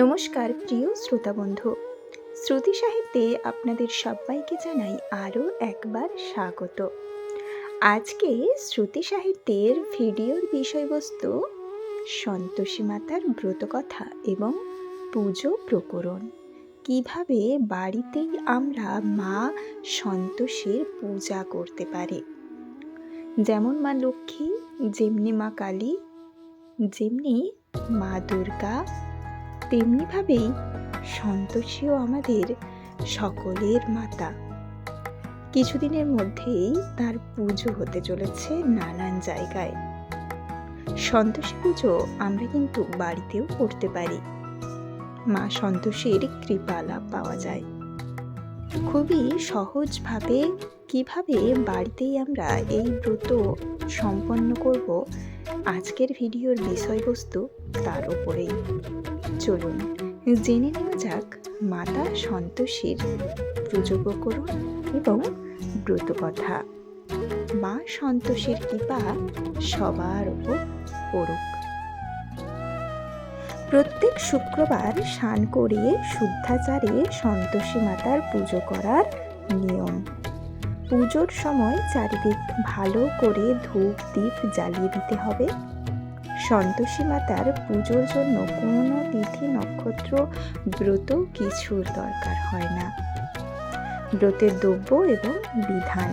নমস্কার, প্রিয় শ্রোতা বন্ধু। শ্রুতি সাহিত্যে আপনাদের সবাইকে জানাই আরও একবার স্বাগত। আজকে শ্রুতি সাহিত্যের ভিডিওর বিষয়বস্তু সন্তোষী মাতার ব্রতকথা এবং পুজো প্রকরণ। কীভাবে বাড়িতেই আমরা মা সন্তোষের পূজা করতে পারি? যেমন মা লক্ষ্মী, যেমনি মা কালী, যেমনি মা দুর্গা তেমনিভাবেই সন্তোষীও আমাদের সকলের মাতা। কিছুদিনের মধ্যেই তার পুজো হতে চলেছে নানান জায়গায়। সন্তোষী পুজো আমরা কিন্তু বাড়িতেও করতে পারি। মা সন্তোষীর কৃপা লাভ পাওয়া যায়। খুবই সহজভাবে কীভাবে বাড়িতেই আমরা এই ব্রত সম্পন্ন করব, আজকের ভিডিওর বিষয়বস্তু তার উপরেই। চলুন, জেনে নেওয়া যাক মাতা সন্তোষীর পুজো প্রকরণ এবং ব্রতকথা। মা সন্তোষীর কৃপা সবার উপর পড়ুক। প্রত্যেক শুক্রবার স্নান করে শুদ্ধাচারে সন্তোষী মাতার পুজো করার নিয়ম। পুজোর সময় চারিদিক ভালো করে ধূপ দ্বীপ জ্বালিয়ে দিতে হবে। সন্তোষী মাতার পুজোর জন্য কোনো তিথি নক্ষত্র ব্রত কিছুর দরকার হয় না। ব্রতের দ্রব্য এবং বিধান।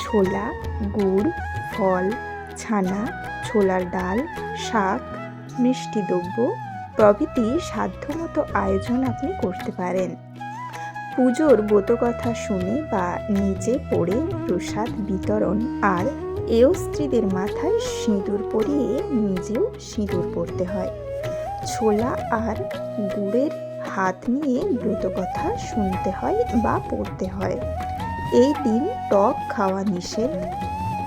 ছোলা, গুড়, ফল, ছানা, ছোলার ডাল, শাক, মিষ্টি দ্রব্য প্রভৃতি সাধ্যমতো আয়োজন আপনি করতে পারেন। পুজোর ব্রতকথা শুনে বা নিজে পড়ে প্রসাদ বিতরণ আর এও স্ত্রীদের মাথায় সিঁদুর পরিয়ে নিজেও সিঁদুর পরতে হয়। ছোলা আর গুড়ের হাত নিয়ে ব্রতকথা শুনতে হয় বা পড়তে হয়। এই দিন টক খাওয়া নিষেধ।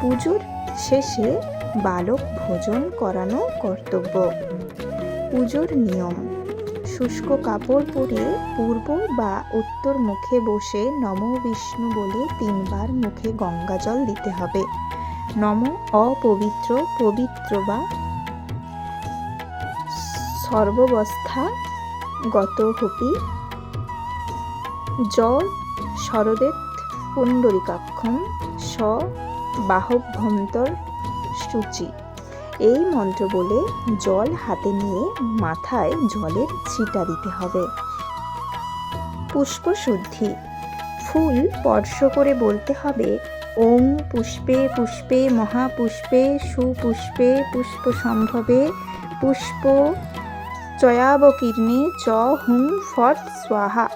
পুজোর শেষে বালক ভোজন করানো কর্তব্য। পুজোর নিয়ম। শুষ্ক কাপড় পরে পূর্ব বা উত্তর মুখে বসে নম বিষ্ণু বলে তিনবার মুখে গঙ্গা জল দিতে হবে। নম অপবিত্র পবিত্র বা সর্ববস্থা গত হপি জ শরদেত পুণ্ডরিকাক্ষম স বাহভ্যন্তর সূচি। এই মন্ত্র বলে জল হাতে নিয়ে মাথায় জলের ছিটা দিতে হবে। পুষ্পশুদ্ধি। ফুল স্পর্শ করে বলতে হবে ওম পুষ্পে পুষ্পে মহাপুষ্পে সুপুষ্পে পুষ্প সম্ভবে পুষ্প চয়াবকীর্ণে চ হুম ফট স্বাহা।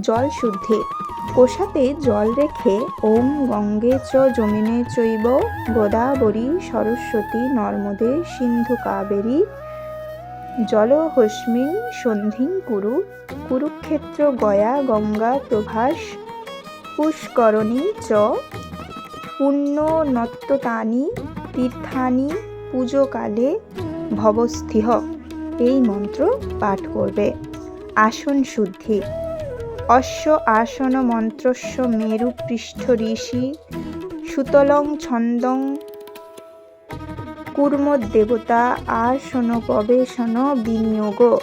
জল শুদ্ধে। কোষাতে জল রেখে ওম গঙ্গে চ যমিনে চৈব গোদাবরী সরস্বতী নর্মদে সিন্ধু কাবেরী জলহস্মিং সন্ধিং কুরু। কুরুক্ষেত্র গয়া গঙ্গা প্রভাস পুষ্করণী চ পুণ্যনত্ততানি তীর্থানি, পুজোকালে ভবস্থিহ। এই মন্ত্র পাঠ করবে। আসন শুদ্ধি। অশ্ব আসন মন্ত্রস্য মেরু পৃষ্ঠ ঋষি, সুতলং ছন্দং কুর্মদেবতা আসন গবেষণ বিনিয়োগ।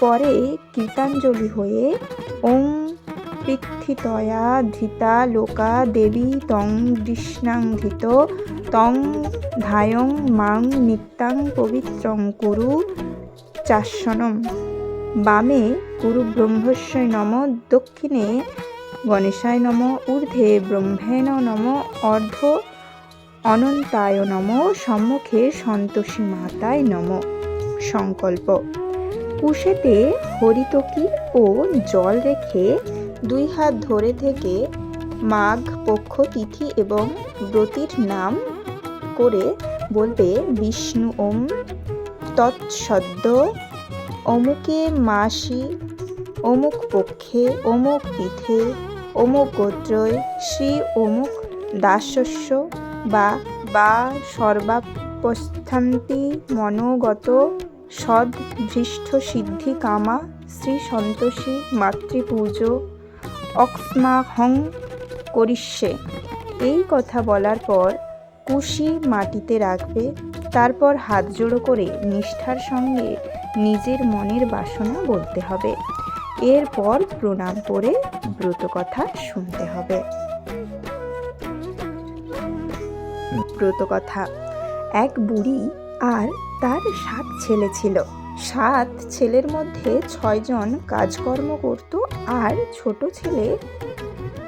পরে কীর্তাঞ্জলি হয়ে ওং পৃথিতয়া ধৃতা লোকা দেবী তং কৃষ্ণাঙ্ঘিত তং ধায়ং মাং নিত্যাং পবিত্রং কুরু চাষণম বামে গুরু ব্রহ্মস্যই নম, দক্ষিণে গণেশায় নম, ঊর্ধ্বে ব্রহ্মেণ নম, অর্ধ অনন্তায় নম, সম্মুখে সন্তোষী মাতায় নম। সংকল্প। কুশেতে হরিতকি ও জল রেখে দুই হাত ধরে থেকে মাঘ পক্ষ তিথি এবং ব্রতির নাম করে বলবে বিষ্ণু ওম তৎসদ্য। অমুকে মাসি, অমুক পক্ষে, অমুক পিঠে, অমুক গোত্রয় শ্রী অমুক দাসস্য বা বা সর্বাপস্থান্তি মনোগত সদৃষ্ট সিদ্ধি কামা শ্রী সন্তোষী মাতৃপুজো অক্সমাহং করিষ্যে। এই কথা বলার পর কুশি মাটিতে রাখবে, তারপর হাত জোড়ো করে নিষ্ঠার সঙ্গে নিজের মনের বাসনা বলতে হবে। এরপর প্রণাম করে ব্রত কথা শুনতে হবে। ব্রত কথা। এক বুড়ি আর তার সাত ছেলে ছিল। সাত ছেলের মধ্যে ছয়জন কাজকর্ম করত আর ছোট ছেলে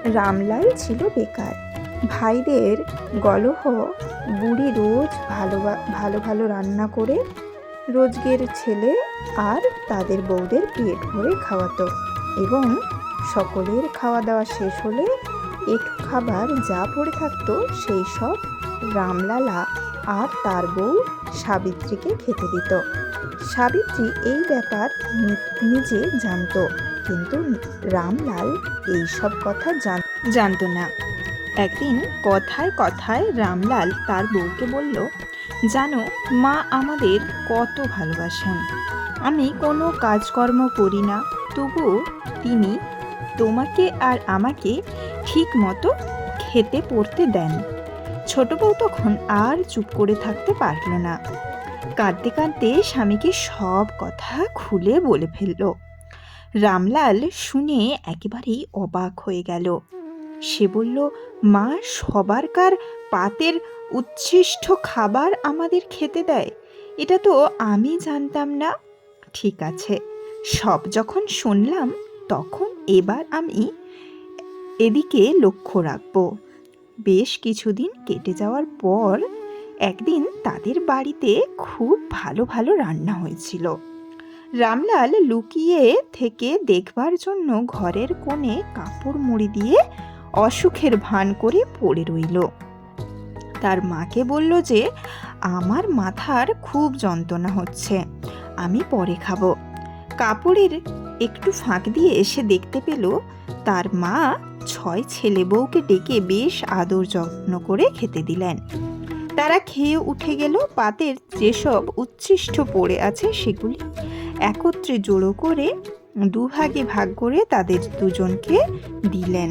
রামলাল ছিল বেকার। ভাইদের গলহ, বুড়ি রোজ ভালো ভালো ভালো রান্না করে রোজগের ছেলে আর তাদের বউদের পেট ভরে খাওয়াতো এবং সকলের খাওয়া দাওয়া শেষ হলে একটু খাবার যা পড়ে থাকতো সেই সব রামলালা আর তার বউ সাবিত্রীকে খেতে দিত। সাবিত্রী এই ব্যাপার নিজে জানতো। কিন্তু রামলাল এই সব কথা জান, জানতো না। একদিন কথায় কথায় রামলাল তার বউকে বলল, জানো, মা আমাদের কত ভালোবাসেন। আমি কোনো কাজকর্ম করি না। তবুও তিনি তোমাকে আর আমাকে ঠিক মতো খেতে পড়তে দেন। ছোট বউ তখন আর চুপ করে থাকতে পারল না। কাঁদতে কাঁদতে স্বামীকে সব কথা খুলে বলে ফেলল। রামলাল শুনে একেবারেই অবাক হয়ে গেল। সে বলল, মা সবারকার পাতের উচ্ছিষ্ট খাবার আমাদের খেতে দেয়? এটা তো আমি জানতাম না। ঠিক আছে, সব যখন শুনলাম, তখন এবার আমি এদিকে লক্ষ্য রাখব। বেশ কিছুদিন কেটে যাওয়ার পর একদিন তাদের বাড়িতে খুব ভালো ভালো রান্না হয়েছিল। রামলাল লুকিয়ে থেকে দেখবার জন্য ঘরের কোণে কাপড় মুড়ি দিয়ে অসুখের ভান করে পড়ে রইল। তার মাকে বলল যে, আমার মাথার খুব যন্ত্রণা হচ্ছে, আমি পরে খাব। কাপড়ের একটু ফাঁক দিয়ে এসে দেখতে পেল, তার মা ছয় ছেলে বউকে ডেকে বেশ আদর যত্ন করে খেতে দিলেন। তারা খেয়ে উঠে গেল, পাতের যেসব উচ্ছিষ্ট পড়ে আছে সেগুলি। একত্রে জড়ো করে দুভাগে ভাগ করে তাদের দুজনকে দিলেন।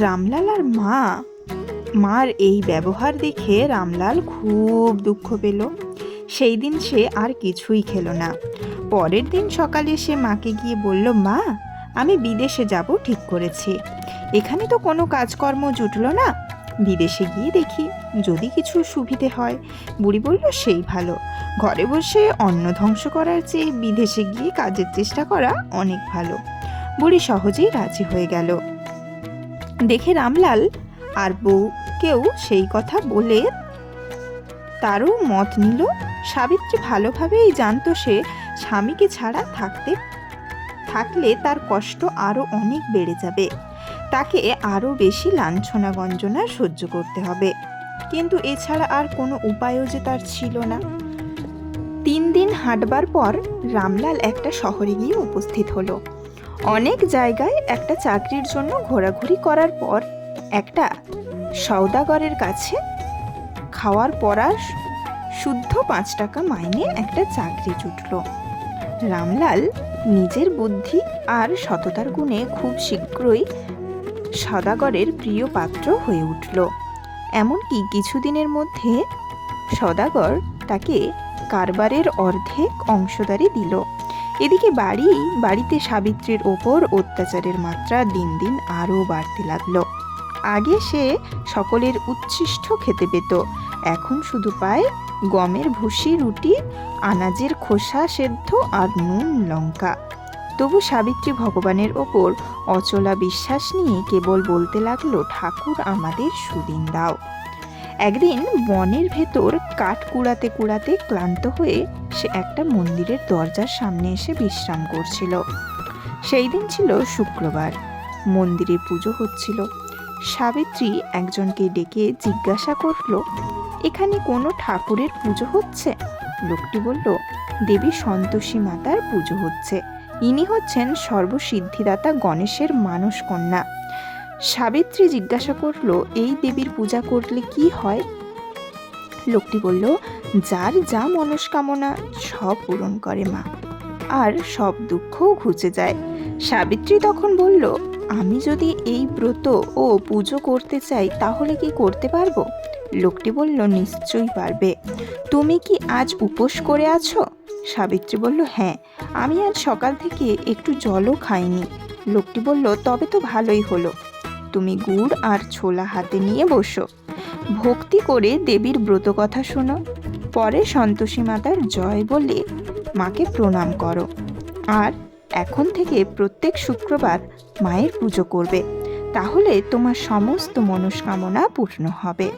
রামলাল আর মা, মার এই ব্যবহার দেখে রামলাল খুব দুঃখ পেল। সেই দিন সে আর কিছুই খেলো না। পরের দিন সকালে সে মাকে গিয়ে বলল, মা, আমি বিদেশে যাব, ঠিক করেছি। এখানে তো কোনো কাজকর্ম জুটলো না। বিদেশে গিয়ে দেখি। যদি কিছু সুবিধে হয়। বুড়ি বলল, সেই ভালো। ঘরে বসে অন্ন ধ্বংস করার চেয়ে বিদেশে গিয়ে কাজের চেষ্টা করা অনেক ভালো। বুড়ি সহজেই রাজি হয়ে গেল। দেখে রামলাল, আর বউকেও সেই কথা বলে তারও মত নিল? সাবিত্রী ভালোভাবেই জানতো সে স্বামীকে ছাড়া থাকতে, থাকলে তার কষ্ট আরও অনেক বেড়ে যাবে। তাকে আরও বেশি লাঞ্ছনা গঞ্জনা সহ্য করতে হবে। কিন্তু এছাড়া আর কোনো উপায়ও যে তার ছিল না। তিন দিন হাঁটবার পর রামলাল একটা শহরে গিয়ে উপস্থিত হলো। অনেক জায়গায় একটা চাকরির জন্য ঘোরাঘুরি করার পর একটা সওদাগরের কাছে খাওয়ার পরার শুদ্ধ পাঁচ টাকা মাইনে একটা চাকরি জুটলো। রামলাল নিজের বুদ্ধি আর সততার গুণে খুব শীঘ্রই সদাগরের প্রিয় পাত্র হয়ে উঠল। এমনকি কিছুদিনের মধ্যে সদাগর তাকে কারবারের অর্ধেক অংশদারি দিল। এদিকে বাড়ি বাড়িতে সাবিত্রীর ওপর অত্যাচারের মাত্রা দিন দিন আরও বাড়তে লাগল। আগে সে সকলের উচ্ছিষ্ট খেতে পেত, এখন শুধু পায় গমের ভুসি, রুটি, আনাজের খোসা, সেদ্ধ আর নুন, লঙ্কা। তবু সাবিত্রী ভগবানের ওপর অচলা বিশ্বাস নিয়ে কেবল বলতে লাগল, ঠাকুর আমাদের সুদিন দাও। একদিন বনের ভেতর কাঠ কুড়াতে কুড়াতে ক্লান্ত হয়ে সে একটা মন্দিরের দরজার সামনে এসে বিশ্রাম করছিল। সেই দিন ছিল শুক্রবার। মন্দিরে পুজো হচ্ছিল। সাবিত্রী একজনকে ডেকে জিজ্ঞাসা করল, এখানে কোনো ঠাকুরের পুজো হচ্ছে? লোকটি বলল, দেবী সন্তোষী মাতার পুজো হচ্ছে। ইনি হচ্ছেন সর্বসিদ্ধিদাতা গণেশের মানস কন্যা সাবিত্রী জিজ্ঞাসা করল, এই দেবীর পূজা করলে কি হয়? লোকটি বলল, যার যা মনস্কামনা, সব পূরণ করে মা, আর সব দুঃখও ঘুচে যায়। সাবিত্রী তখন বলল, আমি যদি এই ব্রত ও পুজো করতে চাই, তাহলে কি করতে পারব? লোকটি বলল, নিশ্চয়ই পারবে। তুমি কি আজ উপোস করে আছো? সাবিত্রী বলল হ্যাঁ আমি আজ সকাল থেকে একটু জলও খাইনি। লোকটি বলল, তবে তো ভালোই হলো। তুমি গুড় আর ছোলা হাতে নিয়ে বসো। ভক্তি করে দেবীর ব্রত কথা শোনো। পরে সন্তোষী মাতার জয় বলে মাকে প্রণাম করো। আর এখন থেকে প্রত্যেক শুক্রবার মায়ের পুজো করবে। তাহলে তোমার সমস্ত মনস্কামনা পূর্ণ হবে।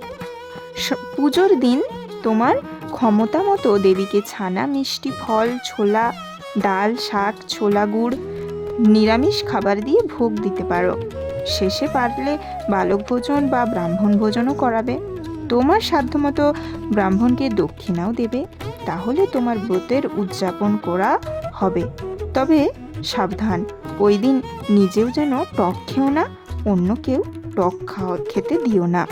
পুজোর দিন তোমার ক্ষমতা মতো দেবীকে ছানা, মিষ্টি ফল, ছোলা, ডাল, শাক, ছোলা গুড়, নিরামিষ খাবার দিয়ে ভোগ দিতে পারো। শেষে পারলে বালক ভোজন বা ব্রাহ্মণ ভোজনও করাবে। তোমার সাধ্যমতো ব্রাহ্মণকে দক্ষিণাও দেবে, তাহলে তোমার ব্রতের উদযাপন করা হবে। তবে সাবধান, ওই দিন নিজেও যেন টক খেও না, অন্য কেউ টক খাওয়া খেতে দিও না।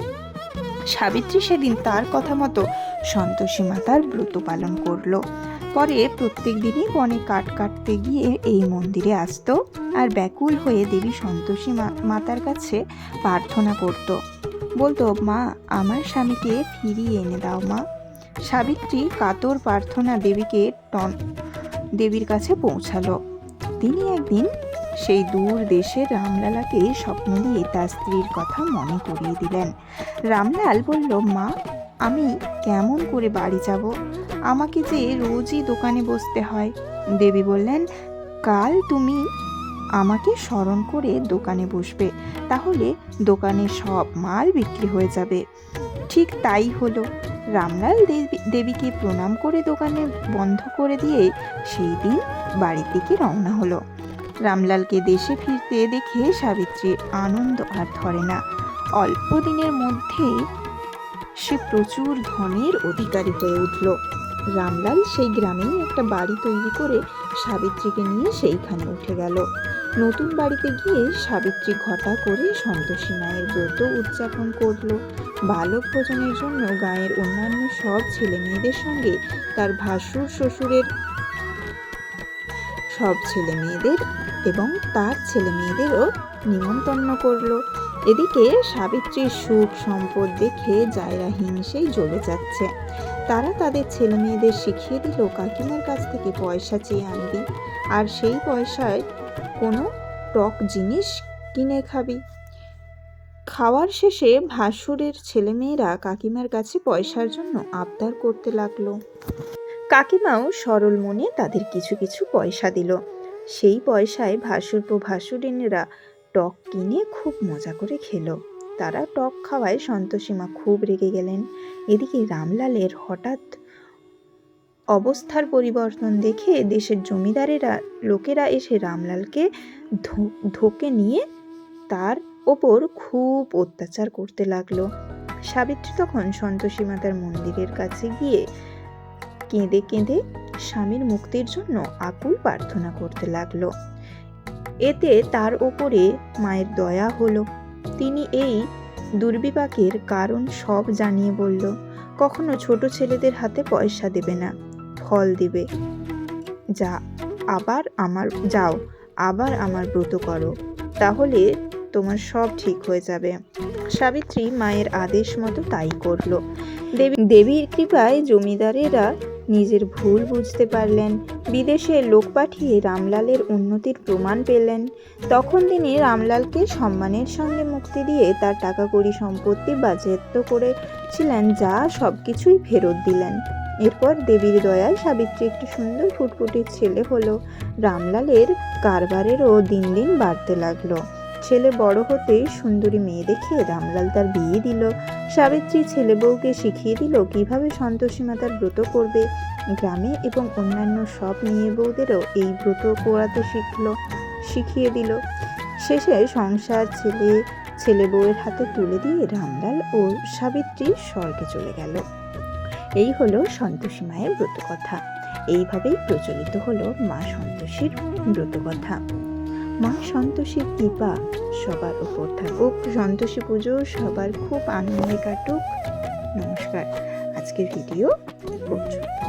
সাবিত্রী সেদিন তার কথা মতো সন্তোষী মাতার ব্রত পালন করল। পরে প্রত্যেক দিনই বনে কাঠ কাটতে গিয়ে এই মন্দিরে আসতো আর ব্যাকুল হয়ে দেবী সন্তোষী মাতার কাছে প্রার্থনা করত। বলতো, মা, আমার স্বামীকে ফিরিয়ে এনে দাও মা। সাবিত্রী কাতর প্রার্থনা দেবীকে টন দেবীর কাছে পৌঁছালো। তিনি একদিন সেই দূর দেশের রামলালাকে স্বপ্ন দিয়ে তার স্ত্রীর কথা মনে করিয়ে দিলেন। রামলাল বলল, মা আমি কেমন করে বাড়ি যাব? আমাকে যে রোজই দোকানে বসতে হয়। দেবী বললেন, কাল তুমি আমাকে স্মরণ করে দোকানে বসবে, তাহলে দোকানে সব মাল বিক্রি হয়ে যাবে। ঠিক তাই হলো। রামলাল দেবী, দেবীকে প্রণাম করে দোকানে বন্ধ করে দিয়ে সেই দিন বাড়ির দিকে রওনা হলো। রামলালকে দেশে ফিরতে দেখে সাবিত্রীর আনন্দ আর ধরে না। অল্প দিনের মধ্যেই সে প্রচুর ধনের অধিকারী হয়ে উঠল। রামলাল সেই গ্রামেই একটা বাড়ি তৈরি করে সাবিত্রীকে নিয়ে সেইখানে উঠে গেল। নতুন বাড়িতে গিয়ে সাবিত্রী ঘটা করে সন্তোষী মায়ের ব্রত উদযাপন করল। বালক ভোজনের জন্য গায়ের অন্যান্য সব ছেলে মেয়েদের সঙ্গে তার ভাসুর শ্বশুরের সব ছেলে মেয়েদের এবং তার ছেলে মেয়েদেরও নিমন্ত্রণ করল। এদিকে সাবিত্রীর সুখ সম্পদ দেখে জায়রা হিংসেই জ্বলে যাচ্ছে। তারা তাদের ছেলে মেয়েদের শিখিয়ে দিল, কাকিমার কাছ থেকে পয়সা চেয়ে আনবি। আর সেই পয়সায় কোনো টক জিনিস কিনে খাবি। খাওয়ার শেষে ভাসুরের ছেলেমেয়েরা কাকিমার কাছে পয়সার জন্য আবদার করতে লাগল। কাকিমাও সরল মনে তাদের কিছু কিছু পয়সা দিল। সেই পয়সায় ভাসুর ভাসুরিনীরা টক কিনে খুব মজা করে খেলো। তারা টক খাওয়ায় সন্তোষীমা খুব রেগে গেলেন। এদিকে রামলালের হঠাৎ অবস্থার পরিবর্তন দেখে দেশের জমিদারেরা, লোকেরা এসে রামলালকে ধোকে নিয়ে তার ওপর খুব অত্যাচার করতে লাগল। সাবিত্রী তখন সন্তোষী মাতার মন্দিরের কাছে গিয়ে কেঁদে কেঁদে স্বামীর মুক্তির জন্য আকুল প্রার্থনা করতে লাগল। এতে তার ওপরে মায়ের দয়া হলো। তিনি এই দুর্বিপাকের কারণ সব জানিয়ে বলল, কখনো ছোট ছেলেদের হাতে পয়সা দেবে না, ফল দেবে। যা আবার আমার, যাও, আবার আমার ব্রত করো, তাহলে তোমার সব ঠিক হয়ে যাবে। সাবিত্রী মায়ের আদেশ মতো তাই করল। দেবী, দেবীর কৃপায় জমিদারেরা নিজের ভুল বুঝতে পারলেন। বিদেশে লোক পাঠিয়ে রামলালের উন্নতির প্রমাণ পেলেন। তখন তিনি রামলালকে সম্মানের সঙ্গে মুক্তি দিয়ে তার টাকা কড়ি সম্পত্তি বাজেয়াপ্ত করেছিলেন, যা সব কিছুই ফেরত দিলেন। এরপর দেবীর দয়ায় সাবিত্রী একটি সুন্দর ফুটফুটির ছেলে হলো। রামলালের কারবারেরও দিন দিন বাড়তে লাগল। ছেলে বড় হতেই সুন্দরী মেয়ে দেখে রামলাল তার বিয়ে দিল। সাবিত্রী ছেলে বউকে শিখিয়ে দিল কীভাবে সন্তোষী মাতার ব্রত করবে। গ্রামে এবং অন্যান্য সব মেয়ে বউদেরও এই ব্রত করাতে শিখল, শিখিয়ে দিল। শেষে সংসার ছেলে ছেলে বউয়ের হাতে তুলে দিয়ে রামলাল ও সাবিত্রী স্বর্গে চলে গেল। এই হলো সন্তোষী মায়ের ব্রতকথা। এইভাবেই প্রচলিত হলো মা সন্তোষীর ব্রতকথা। মা সন্তোষীর কৃপা সবার উপর থাকুক। সন্তোষী পুজো সবার খুব আনন্দে কাটুক। নমস্কার। আজকের ভিডিও পর্যন্ত